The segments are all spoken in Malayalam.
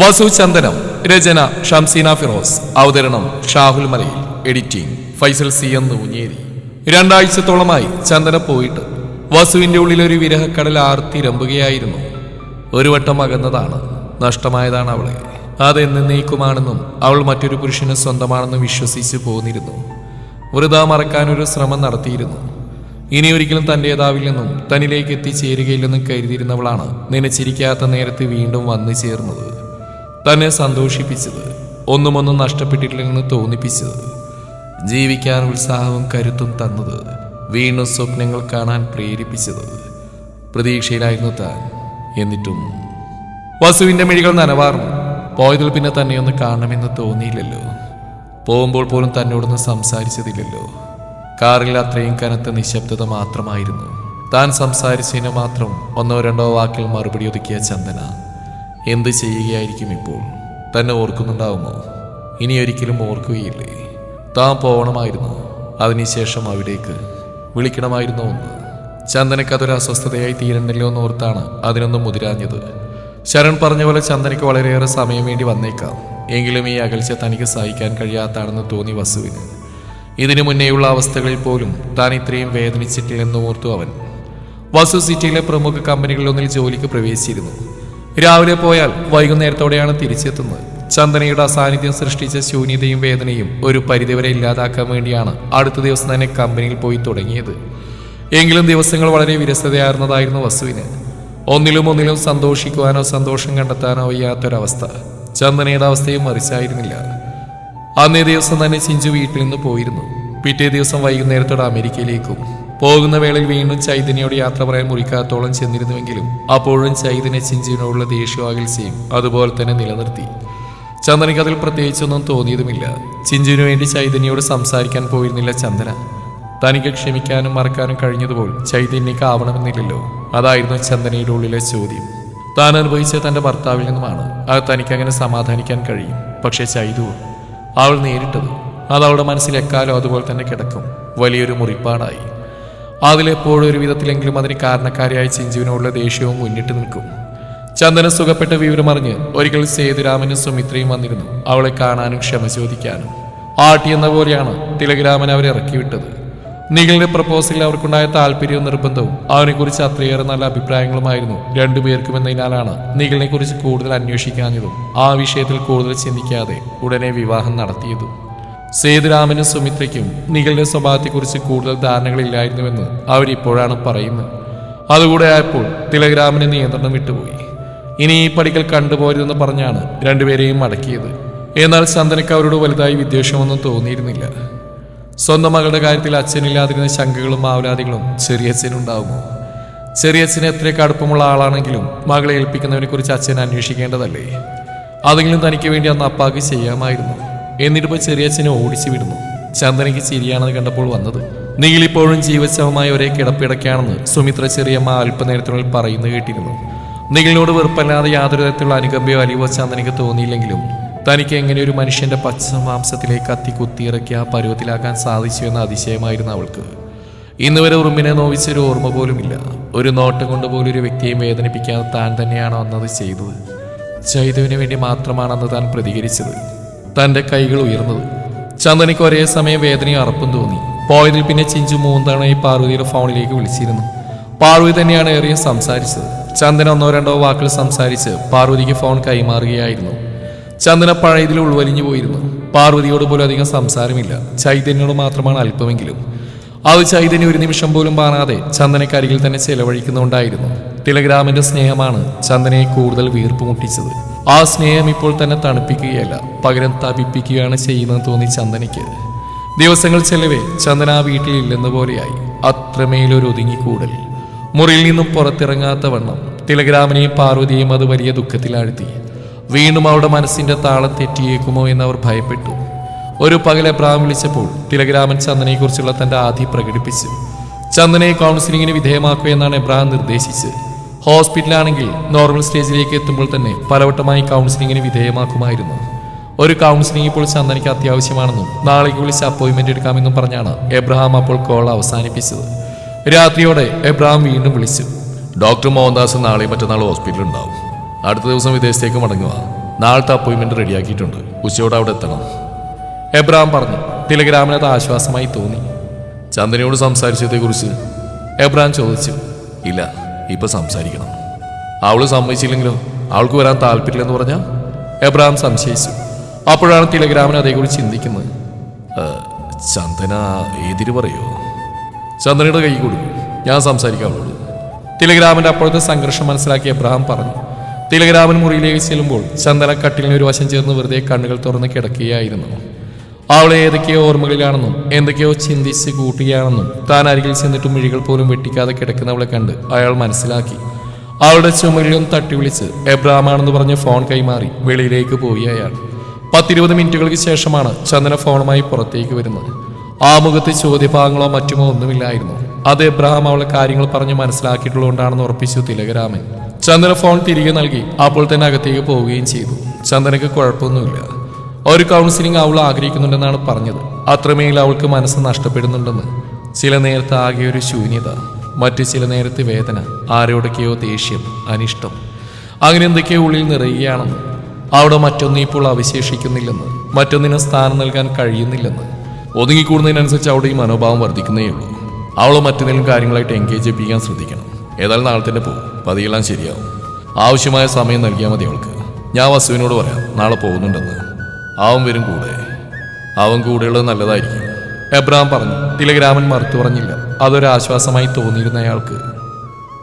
വസു ചന്ദനം രചന ഷംസീന ഫിറോസ് അവതരണം Shahul Malayil editing Faisal C N Oonjeri രണ്ടാഴ്ചത്തോളമായി ചന്ദന പോയിട്ട് വസുവിന്റെ ഉള്ളിൽ ഒരു വിരഹക്കടൽ ആർത്തിരമ്പുകയായിരുന്നു ഒരു വട്ടം അകന്നതാണ് നഷ്ടമായതാണ് അവളെ. അതെന്നേക്കുമാണെന്നും അവൾ മറ്റൊരു പുരുഷന് സ്വന്തമാണെന്നും വിശ്വസിച്ച് പോന്നിരുന്നു. വൃതാ മറക്കാനൊരു ശ്രമം നടത്തിയിരുന്നു. ഇനി ഒരിക്കലും തന്റേതാവില്ലെന്നും തന്നിലേക്ക് എത്തിച്ചേരുകയില്ലെന്നും കരുതിയിരുന്നവളാണ് നനച്ചിരിക്കാത്ത നേരത്ത് വീണ്ടും വന്നു ചേർന്നത്. തന്നെ സന്തോഷിപ്പിച്ചത് ഒന്നുമൊന്നും നഷ്ടപ്പെട്ടിട്ടില്ലെന്ന് തോന്നിപ്പിച്ചത് ജീവിക്കാൻ ഉത്സാഹവും കരുത്തും തന്നത് വീണ്ടും സ്വപ്നങ്ങൾ കാണാൻ പ്രേരിപ്പിച്ചത്. പ്രതീക്ഷയിലായിരുന്നു താൻ. എന്നിട്ടും വസുവിന്റെ മിഴികൾ നനവാർന്നു. പോയതിൽ പിന്നെ തന്നെ ഒന്ന് കാണണമെന്ന് തോന്നിയില്ലല്ലോ. പോകുമ്പോൾ പോലും തന്നോടൊന്ന് സംസാരിച്ചതില്ലല്ലോ. കാറിൽ അത്രയും കനത്ത നിശബ്ദത മാത്രമായിരുന്നു. താൻ സംസാരിച്ചതിന് മാത്രം ഒന്നോ രണ്ടോ വാക്കിൽ മറുപടി ഒതുക്കിയ ചന്ദന. എന്ത് ചെയ്യുകയായിരിക്കും ഇപ്പോൾ? തന്നെ ഓർക്കുന്നുണ്ടാവുമോ? ഇനി ഒരിക്കലും ഓർക്കുകയില്ലേ? താൻ പോകണമായിരുന്നു അതിനുശേഷം അവിടേക്ക് വിളിക്കണമായിരുന്നു ഒന്ന്. ചന്ദനയ്ക്ക് അതൊരു അസ്വസ്ഥതയായി തീരണ്ടല്ലോ എന്ന് ഓർത്താണ് അതിനൊന്നും മുതിരാഞ്ഞത്. ശരൺ പറഞ്ഞ പോലെ ചന്ദനയ്ക്ക് വളരെയേറെ സമയം വേണ്ടി വന്നേക്കാം. എങ്കിലും ഈ അകൽച്ച തനിക്ക് സഹിക്കാൻ കഴിയാത്താണെന്ന് തോന്നി വസുവിന്. ഇതിനു മുന്നേയുള്ള അവസ്ഥകളിൽ പോലും താൻ ഇത്രയും വേദനിച്ചിട്ടില്ലെന്ന് ഓർത്തു അവൻ. വസു സിറ്റിയിലെ പ്രമുഖ കമ്പനികളിലൊന്നിൽ ജോലിക്ക് പ്രവേശിച്ചിരുന്നു. രാവിലെ പോയാൽ വൈകുന്നേരത്തോടെയാണ് തിരിച്ചെത്തുന്നത്. ചന്ദനയുടെ അസാന്നിധ്യം സൃഷ്ടിച്ച ശൂന്യതയും വേദനയും ഒരു പരിധിവരെ ഇല്ലാതാക്കാൻ വേണ്ടിയാണ് അടുത്ത ദിവസം തന്നെ കമ്പനിയിൽ പോയി തുടങ്ങിയത്. എങ്കിലും ദിവസങ്ങൾ വളരെ വിരസതയാർന്നതായിരുന്നു വസുവിന്. ഒന്നിലും ഒന്നിലും സന്തോഷിക്കുവാനോ സന്തോഷം കണ്ടെത്താനോ വയ്യാത്തൊരവസ്ഥ ചന്ദനയുടെ അവസ്ഥയും മറിച്ചായിരുന്നില്ല. അന്നേ ദിവസം തന്നെ ചിഞ്ചു വീട്ടിൽ നിന്ന് പോയിരുന്നു. പിറ്റേ ദിവസം വൈകുന്നേരത്തോടെ അമേരിക്കയിലേക്കും പോകുന്ന വേളയിൽ വീണ്ടും ചൈതന്യയോട് യാത്ര പറയാൻ മുറിക്കാത്തോളം ചെന്നിരുന്നുവെങ്കിലും അപ്പോഴും ചൈതന്യ ചിഞ്ചിനോടുള്ള ദേഷ്യവും അകൽച്ചയും അതുപോലെ തന്നെ നിലനിർത്തി. ചന്ദനയ്ക്ക് അതിൽ പ്രത്യേകിച്ചൊന്നും തോന്നിയതുമില്ല. ചിഞ്ചുവിനു വേണ്ടി ചൈതന്യയോട് സംസാരിക്കാൻ പോയിരുന്നില്ല ചന്ദന. തനിക്ക് ക്ഷമിക്കാനും മറക്കാനും കഴിഞ്ഞതുപോൽ ചൈതന്യക്ക് ആവണമെന്നില്ലല്ലോ. അതായിരുന്നു ചന്ദനയുടെ ഉള്ളിലെ ചോദ്യം. താൻ അനുഭവിച്ച തന്റെ ഭർത്താവിൽ നിന്നുമാണ് അത് തനിക്ക് അങ്ങനെ സമാധാനിക്കാൻ കഴിയും. പക്ഷേ ചൈതു അവൾ നേരിട്ടത്. അത് അവളുടെ മനസ്സിൽ അതുപോലെ തന്നെ കിടക്കും. വലിയൊരു മുറിപ്പാടായി. അതിലെപ്പോഴും ഒരു വിധത്തിലെങ്കിലും അതിന് കാരണക്കാരിയായ ചിഞ്ചുവിനോടുള്ള ദേഷ്യവും മുന്നിട്ട് നിൽക്കും. ചന്ദന സുഖപ്പെട്ട വിവരമറിഞ്ഞ് ഒരിക്കൽ സേതുരാമനും സുമിത്രയും വന്നിരുന്നു. അവളെ കാണാനും ക്ഷമ ചോദിക്കാനും. ആട്ടിയെന്ന പോലെയാണ് തിലകരാമൻ അവരെ ഇറക്കിവിട്ടത്. നിഖിലിന്റെ പ്രപ്പോസലിൽ അവർക്കുണ്ടായ താല്പര്യവും നിർബന്ധവും അവനെക്കുറിച്ച് അത്രയേറെ നല്ല അഭിപ്രായങ്ങളുമായിരുന്നു രണ്ടുപേർക്കും എന്നതിനാലാണ് നിഖിലിനെ കുറിച്ച് കൂടുതൽ അന്വേഷിക്കാഞ്ഞതും ആ വിഷയത്തിൽ കൂടുതൽ ചിന്തിക്കാതെ ഉടനെ വിവാഹം നടത്തിയതും. സേതുരാമനും സുമിത്രയ്ക്കും നിഖിലിന്റെ സ്വഭാവത്തെക്കുറിച്ച് കൂടുതൽ ധാരണകളില്ലായിരുന്നുവെന്ന് അവരിപ്പോഴാണ് പറയുന്നത്. അതുകൂടെ ആയപ്പോൾ തിലകരാമന് നിയന്ത്രണം വിട്ടുപോയി. ഇനി ഈ പടിക്കൽ കണ്ടുപോരുതെന്ന് പറഞ്ഞാണ് രണ്ടുപേരെയും മടക്കിയത് എന്നാൽ ചന്ദനക്ക് അവരോട് വലുതായി വിദ്വേഷമൊന്നും തോന്നിയിരുന്നില്ല. സ്വന്തം മകളുടെ കാര്യത്തിൽ അച്ഛനില്ലാതിരുന്ന ശങ്കകളും മാവലാദികളും ചെറിയച്ഛനുണ്ടാകുമോ ചെറിയച്ഛന് എത്രയൊക്കെ അടുപ്പമുള്ള ആളാണെങ്കിലും മകളെ ഏൽപ്പിക്കുന്നവനെക്കുറിച്ച് അച്ഛൻ അന്വേഷിക്കേണ്ടതല്ലേ? അതെങ്കിലും തനിക്ക് വേണ്ടി അന്ന് അപ്പാക്ക് ചെയ്യാമായിരുന്നു. എന്നിട്ടിപ്പോൾ ചെറിയച്ഛനെ ഓടിച്ചു വിടുന്നു. ചന്ദനയ്ക്ക് ചിരിയാണെന്ന് കണ്ടപ്പോൾ വന്നത് നിഖിലിപ്പോഴും ജീവശവമായ ഒരേ കിടപ്പിടയ്ക്കാണെന്ന് സുമിത്ര ചെറിയമ്മ അല്പനേരത്തിനുള്ളിൽ പറയുന്നു കേട്ടിരുന്നു. നിഖിലിനോട് വെറുപ്പല്ലാതെ യാതൊരു തരത്തിലുള്ള അനുകമ്പയോ അലിവോ ചന്ദനയ്ക്ക് തോന്നിയില്ലെങ്കിലും തനിക്ക് എങ്ങനെ ഒരു മനുഷ്യന്റെ പച്ച മാംസത്തിലേക്ക് കത്തി കുത്തിയിറക്കി ആ പരുവത്തിലാക്കാൻ സാധിച്ചു എന്ന അതിശയമായിരുന്നു അവൾക്ക്. ഇന്ന് വരെ ഉറുമ്പിനെ നോവിച്ചൊരു ഓർമ്മ പോലുമില്ല. ഒരു നോട്ടം കൊണ്ട് പോലും ഒരു വ്യക്തിയെയും വേദനിപ്പിക്കാതെ താൻ തന്നെയാണ് അന്നത് ചെയ്തത്. ചൈതുവിന് വേണ്ടി മാത്രമാണെന്ന് താൻ പ്രതികരിച്ചത്. തന്റെ കൈകൾ ഉയർന്നത്. ചന്ദനയ്ക്ക് ഒരേ സമയം വേദനയും അറപ്പും തോന്നി. പോയതിൽ പിന്നെ ചിഞ്ചു മൂന്നാണ് ഈ പാർവതിയുടെ ഫോണിലേക്ക് വിളിച്ചിരുന്നു. പാർവതി തന്നെയാണ് ഏറിയ സംസാരിച്ചത്. ചന്ദന ഒന്നോ രണ്ടോ വാക്കുകൾ സംസാരിച്ച് പാർവതിക്ക് ഫോൺ കൈമാറുകയായിരുന്നു. ചന്ദന പഴയതിൽ ഉൾവലിഞ്ഞു പോയിരുന്നു. പാർവതിയോട് പോലും അധികം സംസാരമില്ല. ചൈതന്യോട് മാത്രമാണ് അല്പമെങ്കിലും. അത് ചൈതന്യം ഒരു നിമിഷം പോലും കാണാതെ ചന്ദനക്കരികിൽ തന്നെ ചെലവഴിക്കുന്നുണ്ടായിരുന്നു തിലഗ്രാമിന്റെ സ്നേഹമാണ് ചന്ദനയെ കൂടുതൽ വീർപ്പ് മുട്ടിച്ചത്. ആ സ്നേഹം ഇപ്പോൾ തന്നെ തണുപ്പിക്കുകയല്ല പകരം തപിപ്പിക്കുകയാണ് ചെയ്യുന്നത് തോന്നി ചന്ദനയ്ക്ക്. ദിവസങ്ങൾ ചെലവേ ചന്ദന ആ വീട്ടിൽ ഇല്ലെന്ന പോലെയായി. അത്രമേലൊരു ഒതുങ്ങിക്കൂടൽ. മുറിയിൽ നിന്നും പുറത്തിറങ്ങാത്ത വണ്ണം തിലഗ്രാമനെയും പാർവതിയെയും അത് വലിയ ദുഃഖത്തിലാഴ്ത്തി. വീണ്ടും അവളുടെ മനസ്സിന്റെ താളം തെറ്റിയേക്കുമോ എന്ന് അവർ ഭയപ്പെട്ടു. ഒരു പകലെ പ്രാം വിളിച്ചപ്പോൾ തിലഗ്രാമൻ ചന്ദനയെക്കുറിച്ചുള്ള തന്റെ ആധി പ്രകടിപ്പിച്ചു. ചന്ദനയെ കൗൺസിലിങ്ങിന് വിധേയമാക്കുക എന്നാണ് എബ്രാം നിർദ്ദേശിച്ചത്. ഹോസ്പിറ്റലാണെങ്കിൽ നോർമൽ സ്റ്റേജിലേക്ക് എത്തുമ്പോൾ തന്നെ പലവട്ടമായി കൗൺസിലിങ്ങിന് വിധേയമാക്കുമായിരുന്നു. ഒരു കൗൺസിലിംഗ് ഇപ്പോൾ ചന്ദനയ്ക്ക് അത്യാവശ്യമാണെന്നും നാളേക്ക് വിളിച്ച് അപ്പോയിൻമെന്റ് എടുക്കാമെന്നും പറഞ്ഞാണ് എബ്രഹാം അപ്പോൾ കോൾ അവസാനിപ്പിച്ചത്. രാത്രിയോടെ എബ്രഹാം വീണ്ടും വിളിച്ചു. ഡോക്ടർ മോഹൻദാസ് നാളെ മറ്റന്നാൾ ഹോസ്പിറ്റലിൽ ഉണ്ടാവും. അടുത്ത ദിവസം വിദേശത്തേക്ക് മടങ്ങുക. നാളത്തെ അപ്പോയിൻമെന്റ് റെഡിയാക്കിയിട്ടുണ്ട്. ഉച്ചയോടെ അവിടെ എത്തണം. എബ്രഹാം പറഞ്ഞു. തിലഗ്രാമിന് അത് ആശ്വാസമായി തോന്നി. ചന്ദനയോട് സംസാരിച്ചതേക്കുറിച്ച് എബ്രഹാം ചോദിച്ചു. ഇല്ല. ഇപ്പൊ സംസാരിക്കണം. അവൾ സമ്മതിച്ചില്ലെങ്കിലോ? അവൾക്ക് വരാൻ താല്പര്യമില്ലെന്ന് പറഞ്ഞാൽ എബ്രഹാം സംശയിച്ചു. അപ്പോഴാണ് തിലഗ്രാമൻ അതേക്കുറിച്ച് ചിന്തിക്കുന്നത്. ചന്ദന ഏതിര് പറയോ? ചന്ദനയുടെ കൈ കൊടുക്കും. ഞാൻ സംസാരിക്കാം അവളോട്. തിലഗ്രാമന്റെ അപ്പോഴത്തെ സംഘർഷം മനസ്സിലാക്കി എബ്രഹാം പറഞ്ഞു. തിലഗ്രാമൻ മുറിയിലേക്ക് ചെല്ലുമ്പോൾ ചന്ദന കട്ടിലിന് ഒരു വശം ചേർന്ന് വെറുതെ കണ്ണുകൾ തുറന്ന് കിടക്കുകയായിരുന്നു. അവളെ ഏതൊക്കെയോ ഓർമ്മകളിലാണെന്നും എന്തൊക്കെയോ ചിന്തിച്ച് കൂട്ടുകയാണെന്നും താൻ അരികിൽ ചെന്നിട്ട് മിഴികൾ പോലും വെട്ടിക്കാതെ കിടക്കുന്നവളെ കണ്ട് അയാൾ മനസ്സിലാക്കി. അവളുടെ ചുമലിലും തട്ടി വിളിച്ച് എബ്രാമാണെന്ന് പറഞ്ഞ് ഫോൺ കൈമാറി വെളിയിലേക്ക് പോയി അയാൾ. പത്തിരുപത് മിനിറ്റുകൾക്ക് ശേഷമാണ് ചന്ദന ഫോണുമായി പുറത്തേക്ക് വരുന്നത്. ആ മുഖത്ത് ചോദ്യഭാഗങ്ങളോ മറ്റുമോ ഒന്നുമില്ലായിരുന്നു. അത് എബ്രഹാം അവളെ കാര്യങ്ങൾ പറഞ്ഞ് മനസ്സിലാക്കിയിട്ടുള്ളതുകൊണ്ടാണെന്ന് ഉറപ്പിച്ചു തിലകരാമൻ. ചന്ദന ഫോൺ തിരികെ നൽകി അപ്പോൾ തന്നെ അകത്തേക്ക് പോവുകയും ചെയ്തു. ചന്ദനക്ക് കുഴപ്പമൊന്നുമില്ല. ഒരു കൗൺസിലിംഗ് അവൾ ആഗ്രഹിക്കുന്നുണ്ടെന്നാണ് പറഞ്ഞത്. അത്രമേൽ അവൾക്ക് മനസ്സ് നഷ്ടപ്പെടുന്നുണ്ടെന്ന്. ചില നേരത്തെ ആകെ ഒരു ശൂന്യത മറ്റു ചില നേരത്തെ വേദന ആരോടൊക്കെയോ ദേഷ്യം അനിഷ്ടം. അങ്ങനെ എന്തൊക്കെയോ ഉള്ളിൽ നിറയുകയാണെന്ന്. അവിടെ മറ്റൊന്നും ഇപ്പോൾ അവശേഷിക്കുന്നില്ലെന്ന് മറ്റൊന്നിന് സ്ഥാനം നൽകാൻ കഴിയുന്നില്ലെന്ന്. ഒതുങ്ങിക്കൂടുന്നതിനനുസരിച്ച് അവിടെ ഈ മനോഭാവം വർദ്ധിക്കുന്നേ ഉള്ളൂ അവൾ മറ്റെന്തെങ്കിലും കാര്യങ്ങളായിട്ട് എൻഗേജ് ചെയ്യിപ്പിക്കാൻ ശ്രദ്ധിക്കണം. ഏതായാലും നാളെ തന്നെ പോകും. പതിയെല്ലാം ശരിയാവും. ആവശ്യമായ സമയം നൽകിയാൽ മതി അവൾക്ക്. ഞാൻ വസുവിനോട് പറയാം. നാളെ പോകുന്നുണ്ടെന്ന്. അവൻ വരും കൂടെ. അവൻ കൂടെയുള്ളത് നല്ലതായിരിക്കും. എബ്രഹാം പറഞ്ഞു തിലഗ്രാമൻ മറുത്തു പറഞ്ഞില്ല. അതൊരാശ്വാസമായി തോന്നിയിരുന്ന അയാൾക്ക്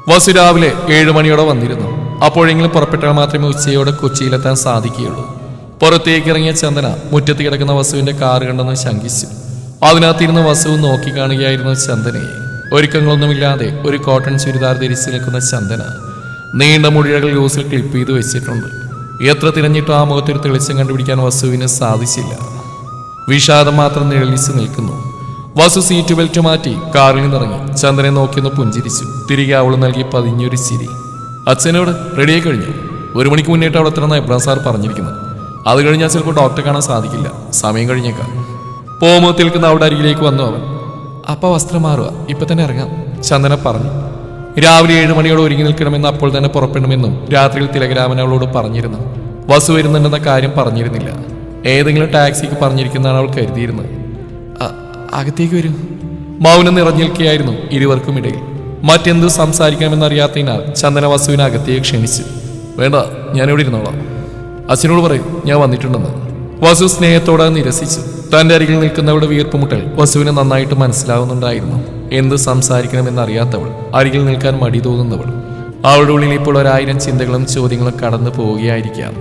വസു രാവിലെ ഏഴു മണിയോടെ വന്നിരുന്നു. അപ്പോഴെങ്കിലും പുറപ്പെട്ടാൽ മാത്രമേ ഉച്ചയോടെ കൊച്ചിയിലെത്താൻ സാധിക്കുകയുള്ളൂ. പുറത്തേക്ക് ഇറങ്ങിയ ചന്ദന മുറ്റത്ത് കിടക്കുന്ന വസുവിന്റെ കാറ് കണ്ടെന്ന് ശങ്കിച്ചു. അതിനകത്തിരുന്ന് വസു നോക്കി കാണുകയായിരുന്നു ചന്ദനയെ. ഒരുക്കങ്ങളൊന്നുമില്ലാതെ ഒരു കോട്ടൺ ചുരിദാർ ധരിച്ചു നിൽക്കുന്ന ചന്ദന നീണ്ട മുടിഴകൾ യൂസിൽ ക്ലിപ്പ് ചെയ്ത് വെച്ചിട്ടുണ്ട്. എത്ര തിരഞ്ഞിട്ടും ആ മുഖത്തൊരു തെളിച്ചം കണ്ടുപിടിക്കാൻ വസുവിന് സാധിച്ചില്ല. വിഷാദം മാത്രം നിഴലിച്ച് നിൽക്കുന്നു. വസു സീറ്റ് ബെൽറ്റ് മാറ്റി കാറിൽ നിന്നിറങ്ങി. ചന്ദ്രനെ നോക്കിയൊന്ന് പുഞ്ചിരിച്ചു. തിരികെ അവൾ നൽകി പതിഞ്ഞൊരു ചിരി. അച്ഛനോട് റെഡിയായി കഴിഞ്ഞു? ഒരു മണിക്ക് മുന്നേറ്റ് അവിടെ എത്തണമെന്ന് എബ്രാം സാർ പറഞ്ഞിരിക്കുന്നത്? അത് കഴിഞ്ഞാൽ ചിലപ്പോൾ ഡോക്ടറെ കാണാൻ സാധിക്കില്ല. സമയം കഴിഞ്ഞേക്കാം. പോമോ നിൽക്കുന്ന അവിടെ അരികിലേക്ക് വന്നു അവൻ. അപ്പ വസ്ത്രം മാറുക ഇപ്പൊ തന്നെ ഇറങ്ങാം ചന്ദന പറഞ്ഞു. രാവിലെ ഏഴ് മണിയോടെ ഒരുങ്ങി നിൽക്കണമെന്ന് അപ്പോൾ തന്നെ പുറപ്പെടണമെന്നും രാത്രിയിൽ തിലകരാമൻ അവളോട് പറഞ്ഞിരുന്നു. വസു വരുന്നുണ്ടെന്ന കാര്യം പറഞ്ഞിരുന്നില്ല. ഏതെങ്കിലും ടാക്സിക്ക് പറഞ്ഞിരിക്കുന്നതാണ് അവൾ കരുതിയിരുന്നത്. അകത്തേക്ക് വരൂ. മൗനം നിറഞ്ഞിരിക്കുകയായിരുന്നു ഇരുവർക്കും ഇടയിൽ. മറ്റെന്ത് സംസാരിക്കണമെന്നറിയാത്തതിനാൽ ചന്ദന വസുവിനെ അകത്തേക്ക് ക്ഷണിച്ചു. വേണ്ട ഞാനിവിടെ ഇരുന്നോളാം. അച്ഛനോട് പറയും ഞാൻ വന്നിട്ടുണ്ടെന്ന്. വസു സ്നേഹത്തോടെ നിരസിച്ചു. തന്റെ അരികിൽ നിൽക്കുന്നവളുടെ വീർപ്പുമുട്ടൽ വസുവിന് നന്നായിട്ട് മനസ്സിലാവുന്നുണ്ടായിരുന്നു. എന്ത് സംസാരിക്കണമെന്നറിയാത്തവൾ അരികിൽ നിൽക്കാൻ മടി തോന്നുന്നവൾ. അവളുടെ ഉള്ളിൽ ഇപ്പോൾ ഒരായിരം ചിന്തകളും ചോദ്യങ്ങളും കടന്നു പോവുകയായിരിക്കാം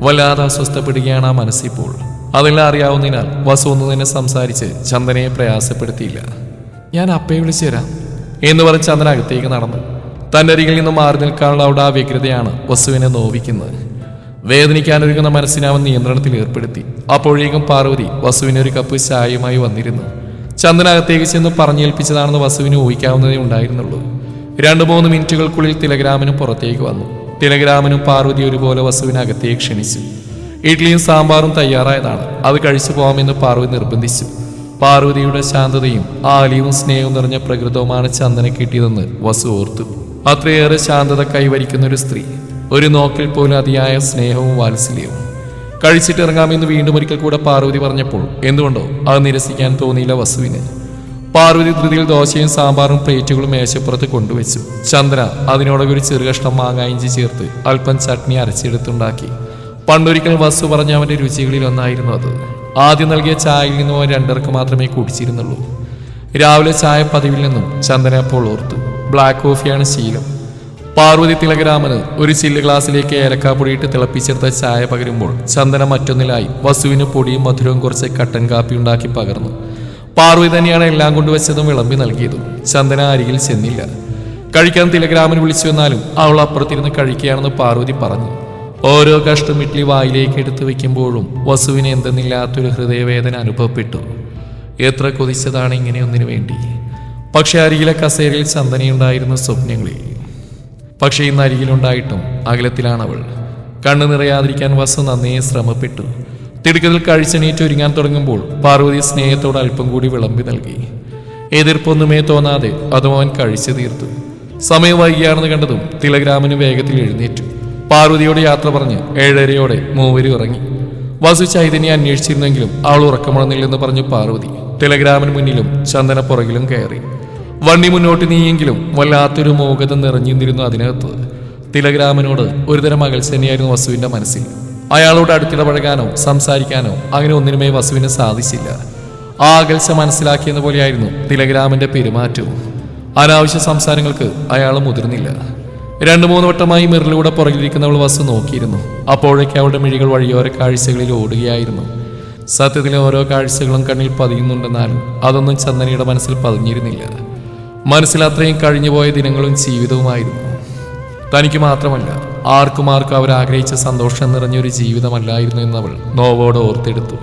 വല്ലാതെ അസ്വസ്ഥപ്പെടുകയാണ് ആ മനസ്സിപ്പോൾ. അതെല്ലാം അറിയാവുന്നതിനാൽ വസു ഒന്നും തന്നെ സംസാരിച്ച് ചന്ദനയെ പ്രയാസപ്പെടുത്തിയില്ല. ഞാൻ അപ്പയെ വിളിച്ചു തരാം എന്ന് പറഞ്ഞ് ചന്ദന അകത്തേക്ക് നടന്നു. തന്റെ അരികിൽ നിന്ന് മാറി നിൽക്കാനുള്ള അവിടെ ആ വ്യഗ്രതയാണ് വസുവിനെ നോവിക്കുന്നത്. വേദനിക്കാനൊരുങ്ങുന്ന മനസ്സിനെ അവൻ നിയന്ത്രണത്തിൽ ഏർപ്പെടുത്തി. അപ്പോഴേക്കും പാർവതി വസുവിന് ഒരു കപ്പ് ചായയുമായി വന്നിരുന്നു. ചന്ദനകത്തേക്ക് ചെന്ന് പറഞ്ഞേൽപ്പിച്ചതാണെന്ന് വസുവിന് ഊഹിക്കാവുന്നതേ ഉണ്ടായിരുന്നുള്ളൂ. രണ്ടു മൂന്ന് മിനിറ്റുകൾക്കുള്ളിൽ തിലഗ്രാമനും പുറത്തേക്ക് വന്നു. തിലഗ്രാമനും പാർവതി ഒരുപോലെ വസുവിനെ അകത്തേക്ക് ക്ഷണിച്ചു. ഇഡ്ഡലിയും സാമ്പാറും തയ്യാറായതാണ്. അത് കഴിച്ചു പോകാമെന്ന് പാർവതി നിർബന്ധിച്ചു. പാർവതിയുടെ ശാന്തതയും ആലിയും സ്നേഹവും നിറഞ്ഞ പ്രകൃതവുമാണ് ചന്ദന കിട്ടിയതെന്ന് വസു ഓർത്തു. അത്രയേറെ ശാന്തത കൈവരിക്കുന്ന ഒരു സ്ത്രീ. ഒരു നോക്കിൽ പോലും അതിയായ സ്നേഹവും വാത്സല്യവും. കഴിച്ചിട്ട് ഇറങ്ങാമെന്ന് വീണ്ടും ഒരിക്കൽ കൂടെ പാർവതി പറഞ്ഞപ്പോൾ എന്തുകൊണ്ടോ? അത് നിരസിക്കാൻ തോന്നിയില്ല വസുവിന്. പാർവതി ധൃതിയിൽ ദോശയും സാമ്പാറും പ്ലേറ്റുകളും മേശപ്പുറത്ത് കൊണ്ടുവച്ചു. ചന്ദ്ര അതിനോടൊക്കെ ഒരു ചെറുകഷ്ണം മാങ്ങ ഇഞ്ചി ചേർത്ത് അല്പം ചട്നി അരച്ചെടുത്തുണ്ടാക്കി. പണ്ടൊരിക്കൽ വസു പറഞ്ഞ അവന്റെ രുചികളിൽ ഒന്നായിരുന്നു അത്. ആദ്യം നൽകിയ ചായയിൽ നിന്നും അവൻ രണ്ടർക്ക് മാത്രമേ കുടിച്ചിരുന്നുള്ളൂ. രാവിലെ ചായ പതിവിൽ നിന്നും ചന്ദന അപ്പോൾ ഓർത്തു. ബ്ലാക്ക് കോഫിയാണ് ശീലം. പാർവതി തിലകരാമന് ഒരു ചില്ല് ഗ്ലാസ്സിലേക്ക് ഏലക്കാപ്പൊടിയിട്ട് തിളപ്പിച്ചെടുത്ത ചായ പകരുമ്പോൾ ചന്ദന മറ്റൊന്നിലായി വസുവിന് പൊടിയും മധുരവും കുറച്ച് കട്ടൻ കാപ്പി ഉണ്ടാക്കി പകർന്നു. പാർവതി തന്നെയാണ് എല്ലാം കൊണ്ടുവച്ചതും വിളമ്പി നൽകിയതും. ചന്ദന അരികിൽ ചെന്നില്ല. കഴിക്കാൻ തിലഗ്രാമൻ വിളിച്ചു വന്നാലും അവൾ അപ്പുറത്തിരുന്ന് കഴിക്കുകയാണെന്ന് പാർവതി പറഞ്ഞു. ഓരോ കഷ്ടം ഇഡ്ലി വായിലേക്ക് എടുത്തു വെക്കുമ്പോഴും വസുവിന് എന്തെന്നില്ലാത്തൊരു ഹൃദയവേദന അനുഭവപ്പെട്ടു. എത്ര കൊതിച്ചതാണ് ഇങ്ങനെയൊന്നിനു വേണ്ടി? പക്ഷെ അരികിലെ കസേരയിൽ ചന്ദനയുണ്ടായിരുന്ന സ്വപ്നങ്ങളിൽ പക്ഷേ ഇന്ന് അരികിലുണ്ടായിട്ടും അകലത്തിലാണവൾ. കണ്ണു നിറയാതിരിക്കാൻ വസു നന്നേ ശ്രമപ്പെട്ടു. തിടുക്കത്തിൽ കഴിച്ചെണീറ്റ് ഒരുങ്ങാൻ തുടങ്ങുമ്പോൾ പാർവതി സ്നേഹത്തോട് അല്പം കൂടി വിളമ്പി നൽകി. എതിർപ്പൊന്നുമേ തോന്നാതെ അതും അവൻ കഴിച്ചു തീർത്തു. സമയം വൈകിയാണെന്ന് കണ്ടതും തിലഗ്രാമന് വേഗത്തിൽ എഴുന്നേറ്റു. പാർവതിയോട് യാത്ര പറഞ്ഞ് ഏഴരയോടെ മൂവരും ഇറങ്ങി. വസു ചൈതന്യെ അന്വേഷിച്ചിരുന്നെങ്കിലും അവൾ ഉറക്കമുണർന്നില്ലെന്ന് പറഞ്ഞു പാർവതി. ടെലഗ്രാമിന് മുന്നിലും ചന്ദന പുറകിലും കയറി. വണ്ടി മുന്നോട്ട് നീയെങ്കിലും വല്ലാത്തൊരു മോഹത നിറഞ്ഞിരുന്നു അതിനകത്ത്. തിലഗ്രാമനോട് ഒരുതരം അകൽസന്നെയായിരുന്നു വസുവിന്റെ മനസ്സിൽ. അയാളോട് അടുത്തിടപഴകാനോ സംസാരിക്കാനോ അങ്ങനെ ഒന്നിനുമേ വസുവിന് സാധിച്ചില്ല. ആ അകൽച്ച മനസ്സിലാക്കിയെന്ന പോലെയായിരുന്നു തിലഗ്രാമന്റെ പെരുമാറ്റവും. അനാവശ്യ സംസാരങ്ങൾക്ക് അയാൾ മുതിർന്നില്ല. രണ്ടു മൂന്ന് വട്ടമായി മിറിലൂടെ പുറകിലിരിക്കുന്നവൾ വസ്തു നോക്കിയിരുന്നു. അപ്പോഴേക്ക് അവളുടെ മിഴികൾ വഴിയോര കാഴ്ചകളിൽ ഓടുകയായിരുന്നു. സത്യത്തിലെ ഓരോ കാഴ്ചകളും കണ്ണിൽ പതിയുന്നുണ്ടെന്നാൽ അതൊന്നും ചന്ദനയുടെ മനസ്സിൽ പതിഞ്ഞിരുന്നില്ല. മനസ്സിൽ അത്രയും കഴിഞ്ഞുപോയ ദിനങ്ങളും ജീവിതവുമായിരുന്നു. തനിക്ക് മാത്രമല്ല ആർക്കും ആർക്കും അവരാഗ്രഹിച്ച സന്തോഷം നിറഞ്ഞൊരു ജീവിതമല്ലായിരുന്നു എന്നവൾ നോവോട് ഓർത്തെടുത്തു.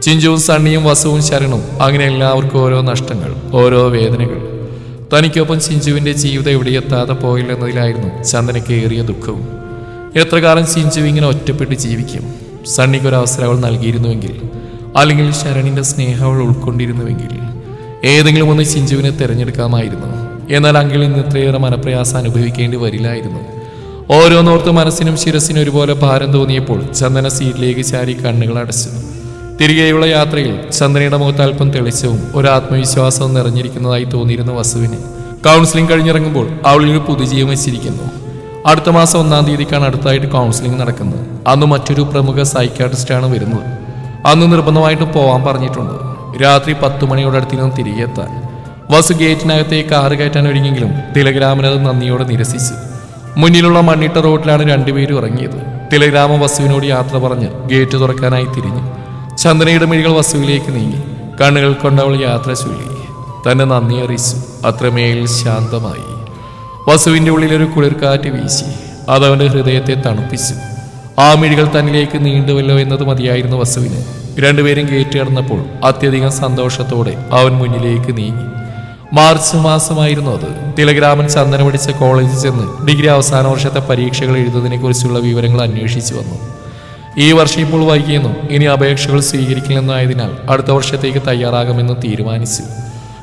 ചിഞ്ചുവും സണ്ണിയും വസുവും ശരണും അങ്ങനെ എല്ലാവർക്കും ഓരോ നഷ്ടങ്ങൾ ഓരോ വേദനകൾ. തനിക്കൊപ്പം ചിഞ്ചുവിന്റെ ജീവിതം എവിടെ എത്താതെ പോയില്ലെന്നതിലായിരുന്നു ചന്ദനയ്ക്ക് ഏറിയ ദുഃഖവും. എത്ര കാലം ചിഞ്ചു ഇങ്ങനെ ഒറ്റപ്പെട്ട് ജീവിക്കും? സണ്ണിക്കൊരവസരം അവൾ നൽകിയിരുന്നുവെങ്കിൽ അല്ലെങ്കിൽ ശരണിന്റെ സ്നേഹം അവൾ ഉൾക്കൊണ്ടിരുന്നുവെങ്കിൽ. ഏതെങ്കിലും ഒന്ന് ചിഞ്ചുവിനെ തിരഞ്ഞെടുക്കാമായിരുന്നു. എന്നാൽ അങ്കിളിൽ നിന്ന് ഇത്രയേറെ മനപ്രയാസം അനുഭവിക്കേണ്ടി വരില്ലായിരുന്നു. ഓരോന്നോർത്ത് മനസ്സിനും ശിരസിനും ഒരുപോലെ ഭാരം തോന്നിയപ്പോൾ ചന്ദന സീറ്റിലേക്ക് ചാരി കണ്ണുകൾ അടച്ചു. തിരികെയുള്ള യാത്രയിൽ ചന്ദനയുടെ മുഖത്ത് അല്പം തെളിച്ചവും ഒരു ആത്മവിശ്വാസവും നിറഞ്ഞിരിക്കുന്നതായി തോന്നിയിരുന്ന വസുവിന്. കൗൺസിലിംഗ് കഴിഞ്ഞിറങ്ങുമ്പോൾ അവളിൽ ഒരു പുതുജീവൻ വെച്ചിരിക്കുന്നു. അടുത്ത മാസം ഒന്നാം തീയതിക്കാണ് അടുത്തായിട്ട് കൗൺസിലിംഗ് നടക്കുന്നത്. അന്ന് മറ്റൊരു പ്രമുഖ സൈക്കാട്രിസ്റ്റാണ് വരുന്നത്. അന്ന് നിർബന്ധമായിട്ട് പോവാൻ പറഞ്ഞിട്ടുണ്ട്. രാത്രി പത്തു മണിയോടടുത്തിരുന്ന് തിരികെ എത്താൻ വസു ഗേറ്റിനകത്തെ കാറ് കയറ്റാൻ ഒരുങ്ങിയെങ്കിലും തിലഗ്രാമനത് നന്ദിയോടെ നിരസിച്ചു. മുന്നിലുള്ള മണ്ണിട്ട റോഡിലാണ് രണ്ടുപേരും ഇറങ്ങിയത്. തിലഗ്രാമ വസുവിനോട് യാത്ര പറഞ്ഞ് ഗേറ്റ് തുറക്കാനായി തിരിഞ്ഞു. ചന്ദനയുടെ മിഴികൾ വസുവിലേക്ക് നീങ്ങി. കണ്ണുകൾ കൊണ്ടവൾ യാത്ര ചൊല്ലി. തന്നെ നന്ദി അറിയിച്ചു. അത്രമേൽ ശാന്തമായി. വസുവിന്റെ ഉള്ളിലൊരു കുളിർക്കാറ്റ് വീശി. അതവന്റെ ഹൃദയത്തെ തണുപ്പിച്ചു. ആ മിഴികൾ തന്നിലേക്ക് നീണ്ടുവല്ലോ എന്നത് മതിയായിരുന്നു വസുവിന്. രണ്ടുപേരും ഗേറ്റ് കടന്നപ്പോൾ അത്യധികം സന്തോഷത്തോടെ അവൻ മുന്നിലേക്ക് നീങ്ങി. മാർച്ച് മാസമായിരുന്നു അത്. തിലഗ്രാമൻ ചന്ദനം പഠിച്ച കോളേജിൽ ചെന്ന് ഡിഗ്രി അവസാന വർഷത്തെ പരീക്ഷകൾ എഴുതുന്നതിനെ കുറിച്ചുള്ള വിവരങ്ങൾ അന്വേഷിച്ചു വന്നു. ഈ വർഷം ഇപ്പോൾ വൈകിയെന്നും ഇനി അപേക്ഷകൾ സ്വീകരിക്കില്ലെന്നായതിനാൽ അടുത്ത വർഷത്തേക്ക് തയ്യാറാകുമെന്ന് തീരുമാനിച്ചു.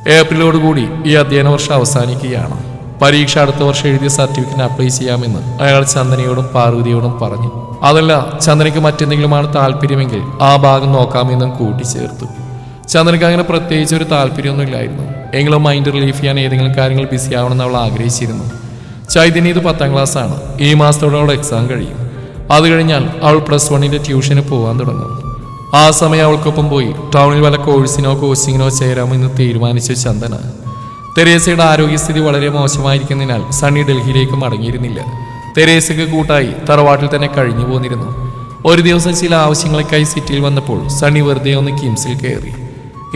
ഏപ്രിലോടുകൂടി ഈ അധ്യയന വർഷം അവസാനിക്കുകയാണ്. പരീക്ഷ അടുത്ത വർഷം എഴുതിയ സർട്ടിഫിക്കറ്റ് അപ്ലൈ ചെയ്യാമെന്ന് അയാൾ ചന്ദനയോടും പാർവതിയോടും പറഞ്ഞു. അതല്ല ചന്ദനയ്ക്ക് മറ്റെന്തെങ്കിലുമാണ് താല്പര്യമെങ്കിൽ ആ ഭാഗം നോക്കാമെന്നും കൂട്ടിച്ചേർത്തു. ചന്ദനയ്ക്ക് അങ്ങനെ പ്രത്യേകിച്ച് ഒരു താല്പര്യമൊന്നുമില്ലായിരുന്നു. എങ്കിലും മൈൻഡ് റിലീഫ് ചെയ്യാൻ ഏതെങ്കിലും കാര്യങ്ങൾ ബിസി ആവണമെന്ന് അവൾ ആഗ്രഹിച്ചിരുന്നു. ചൈതന്യ ഇത് പത്താം ക്ലാസ് ആണ്. ഈ മാസത്തോടെ അവൾ എക്സാം കഴിയും. അത് കഴിഞ്ഞാൽ അവൾ പ്ലസ് വണ്ണിന്റെ ട്യൂഷന് പോകാൻ തുടങ്ങും. ആ സമയം അവൾക്കൊപ്പം പോയി ടൗണിൽ വല്ല കോഴ്സിനോ കോച്ചിങ്ങിനോ ചേരാമെന്ന് തീരുമാനിച്ചു ചന്ദന. തെരേസയുടെ ആരോഗ്യസ്ഥിതി വളരെ മോശമായിരിക്കുന്നതിനാൽ സണ്ണി ഡൽഹിയിലേക്ക് മടങ്ങിയിരുന്നില്ല. തെരേസയ്ക്ക് കൂട്ടായി തറവാട്ടിൽ തന്നെ കഴിഞ്ഞു പോന്നിരുന്നു. ഒരു ദിവസം ചില ആവശ്യങ്ങൾക്കായി സിറ്റിയിൽ വന്നപ്പോൾ സണ്ണി വെറുതെ ഒന്ന് കിംസിൽ കയറി.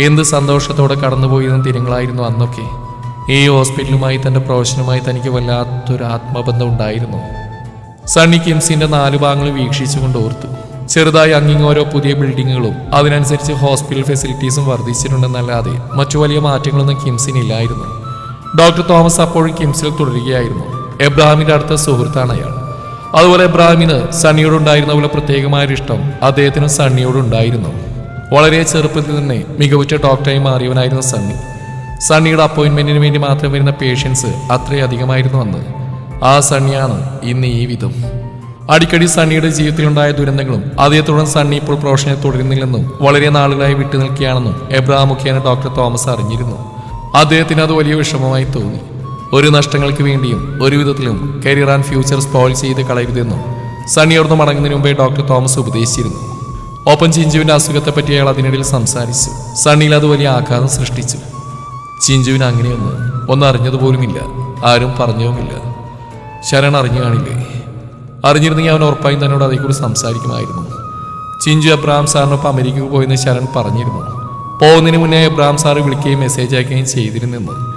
എന്ത് സന്തോഷത്തോടെ കടന്നുപോയിരുന്ന ദിനങ്ങളായിരുന്നു അന്നൊക്കെ. ഈ ഹോസ്പിറ്റലുമായി തന്റെ പ്രൊഫഷനുമായി തനിക്ക് വല്ലാത്തൊരു ആത്മബന്ധം ഉണ്ടായിരുന്നു. സണ്ണി കിംസിന്റെ നാല് ഭാഗങ്ങൾ വീക്ഷിച്ചുകൊണ്ട് ഓർത്തു. ചെറുതായി അങ്ങിങ്ങോരോ പുതിയ ബിൽഡിങ്ങുകളും അതിനനുസരിച്ച് ഹോസ്പിറ്റൽ ഫെസിലിറ്റീസും വർദ്ധിച്ചിട്ടുണ്ടെന്നല്ലാതെ മറ്റു വലിയ മാറ്റങ്ങളൊന്നും കിംസിനില്ലായിരുന്നു ഡോക്ടർ തോമസ് അപ്പോഴും കിംസിൽ തുടരുകയായിരുന്നു. എബ്രാഹിമിന്റെ അടുത്ത സുഹൃത്താണ് അയാൾ. അതുപോലെ എബ്രാഹിമിന് സണ്ണിയോടുണ്ടായിരുന്ന പോലെ പ്രത്യേകമായ ഒരു ഇഷ്ടം അദ്ദേഹത്തിനും സണ്ണിയോടുണ്ടായിരുന്നു വളരെ ചെറുപ്പത്തിൽ തന്നെ മികവുറ്റ ഡോക്ടറായി മാറിയവനായിരുന്നു സണ്ണി. സണ്ണിയുടെ അപ്പോയിന്റ്മെന്റിന് വേണ്ടി മാത്രം വരുന്ന പേഷ്യൻസ് അത്രയധികമായിരുന്നു അന്ന്. ആ സണ്ണിയാണ് ഇന്ന് ഈ വിധം. അടിക്കടി സണ്ണിയുടെ ജീവിതത്തിലുണ്ടായ ദുരന്തങ്ങളും അതേ തുടർന്ന് സണ്ണി ഇപ്പോൾ പ്രൊഫഷനെ തുടരുന്നില്ലെന്നും വളരെ നാളുകളായി വിട്ടു നിൽക്കുകയാണെന്നും എബ്രഹാം മുഖേന ഡോക്ടർ തോമസ് അറിഞ്ഞിരുന്നു. അദ്ദേഹത്തിന് അത് വലിയ വിഷമമായി തോന്നി. ഒരു നഷ്ടങ്ങൾക്ക് വേണ്ടിയും ഒരു വിധത്തിലും കരിയർ ആൻഡ് ഫ്യൂച്ചർ സ്പോയിൽ ചെയ്ത് കളയരുതെന്നും സണ്ണിയോർന്ന് മടങ്ങുന്നതിന് മുമ്പേ ഡോക്ടർ തോമസ് ഉപദേശിച്ചിരുന്നു. ഒപ്പം ചിഞ്ചുവിന്റെ അസുഖത്തെപ്പറ്റി അയാൾ അതിനിടയിൽ സംസാരിച്ചു. സണ്ണിയിൽ അത് വലിയ ആഘാതം സൃഷ്ടിച്ചു. ചിഞ്ചുവിന് അങ്ങനെയൊന്ന് ഒന്നും അറിഞ്ഞതുപോലുമില്ല ആരും പറഞ്ഞതുമില്ല. ശരൺ അറിഞ്ഞു കാണില്ലേ? അറിഞ്ഞിരുന്നെങ്കിൽ അവൻ ഉറപ്പായും തന്നോട് അതേക്കുറിച്ച് സംസാരിക്കുമായിരുന്നു. ചിഞ്ചു എബ്രാം സാറിനൊപ്പം അമേരിക്കയ്ക്ക് പോയെന്ന് ശരൺ പറഞ്ഞിരുന്നു. പോകുന്നതിന് മുന്നേ എബ്രാം സാറ് വിളിക്കുകയും മെസ്സേജ് അയക്കുകയും ചെയ്തിരുന്നെന്ന്.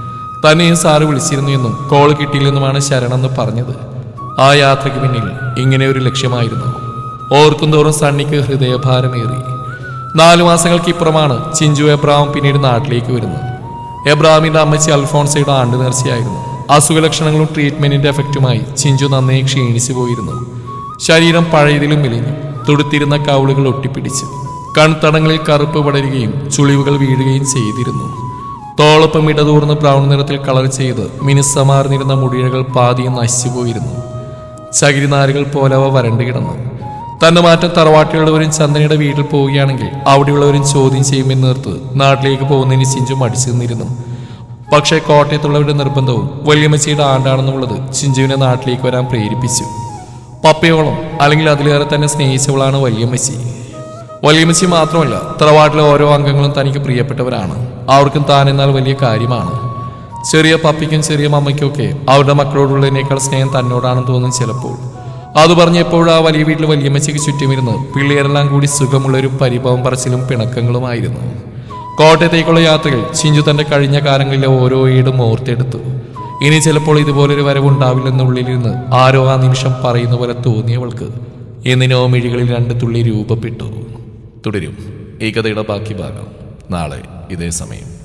തന്നെയും സാറ് വിളിച്ചിരുന്നു എന്നും കോൾ കിട്ടിയില്ലെന്നുമാണ് ശരൺ എന്ന് പറഞ്ഞത്. ആ യാത്രയ്ക്ക് പിന്നിൽ ഇങ്ങനെ ഒരു ലക്ഷ്യമായിരുന്നു. ഓർക്കും തോറും സണ്ണിക്ക് ഹൃദയഭാരമേറി. നാലു മാസങ്ങൾക്ക് ഇപ്പുറമാണ് ചിഞ്ചു എബ്രാം പിന്നീട് നാട്ടിലേക്ക് വരുന്നത്. എബ്രാഹിമിന്റെ അമ്മച്ചി അൽഫോൺസയുടെ ആണ്ട് നേർച്ചയായിരുന്നു അസുഖലക്ഷണങ്ങളും ട്രീറ്റ്മെന്റിന്റെ എഫക്റ്റുമായി ചിഞ്ചു നന്നേ ക്ഷീണിച്ചു പോയിരുന്നു. ശരീരം പഴയതിലും മെലിഞ്ഞു. തുടുത്തിരുന്ന കൗളുകൾ ഒട്ടിപ്പിടിച്ച്. കൺതടങ്ങളിൽ കറുപ്പ് പടരുകയും ചുളിവുകൾ വീഴുകയും ചെയ്തിരുന്നു. തോളപ്പം ഇടതൂർന്ന് ബ്രൗൺ നിറത്തിൽ കളർ ചെയ്ത് മിനുസമാർന്നിരുന്ന മുടിയകൾ പാതിയും നശിച്ചു പോയിരുന്നു. ചകിരിനാരുകൾ പോലെ അവ വരണ്ടു കിടന്നു. തന്റെ മാറ്റം തറവാട്ടിലുള്ളവരും ചന്ദനയുടെ വീട്ടിൽ പോവുകയാണെങ്കിൽ അവിടെയുള്ളവരും ചോദ്യം ചെയ്യുമെന്ന് നിർത്ത് നാട്ടിലേക്ക് പോകുന്നതിന് ചിഞ്ചു മടിച്ചു നിന്നിരുന്നു. പക്ഷേ കോട്ടയത്തുള്ളവരുടെ നിർബന്ധവും വല്യമ്മച്ചിയുടെ ആണ്ടാണെന്നുള്ളത് ചിഞ്ചുവിനെ നാട്ടിലേക്ക് വരാൻ പ്രേരിപ്പിച്ചു. പപ്പയോളം അല്ലെങ്കിൽ അതിലേറെ തന്നെ സ്നേഹിച്ചവളാണ് വല്യമ്മച്ചി. വല്യമ്മച്ചി മാത്രമല്ല തറവാട്ടിലെ ഓരോ അംഗങ്ങളും തനിക്ക് പ്രിയപ്പെട്ടവരാണ്. അവർക്കും താൻ എന്നാൽ വലിയ കാര്യമാണ്. ചെറിയ പപ്പിക്കും ചെറിയ മമ്മയ്ക്കും ഒക്കെ അവരുടെ മക്കളോടുള്ളതിനേക്കാൾ സ്നേഹം തന്നോടാണെന്ന് തോന്നും ചിലപ്പോൾ. അത് പറഞ്ഞപ്പോൾ ആ വലിയ വീട്ടിൽ വല്യമ്മച്ചയ്ക്ക് ചുറ്റുമിരുന്ന് പിള്ളേരെല്ലാം കൂടി സുഖമുള്ളൊരു പരിഭവം പറച്ചിലും പിണക്കങ്ങളുമായിരുന്നു. കോട്ടയത്തേക്കുള്ള യാത്രയിൽ ചിഞ്ചു തന്റെ കഴിഞ്ഞ കാലങ്ങളിലെ ഓരോ ഈടും ഓർത്തെടുത്തു. ഇനി ചിലപ്പോൾ ഇതുപോലൊരു വരവുണ്ടാവില്ലെന്നുള്ളിലിരുന്ന് ആരോ ആ നിമിഷം പറയുന്ന പോലെ തോന്നിയവൾക്ക് എന്നിനോ മിഴികളിൽ രണ്ട് തുള്ളി രൂപപ്പെട്ടു. തുടരും. ഈ കഥയുടെ ബാക്കി ഭാഗം. നാളെ ഇതേ സമയം.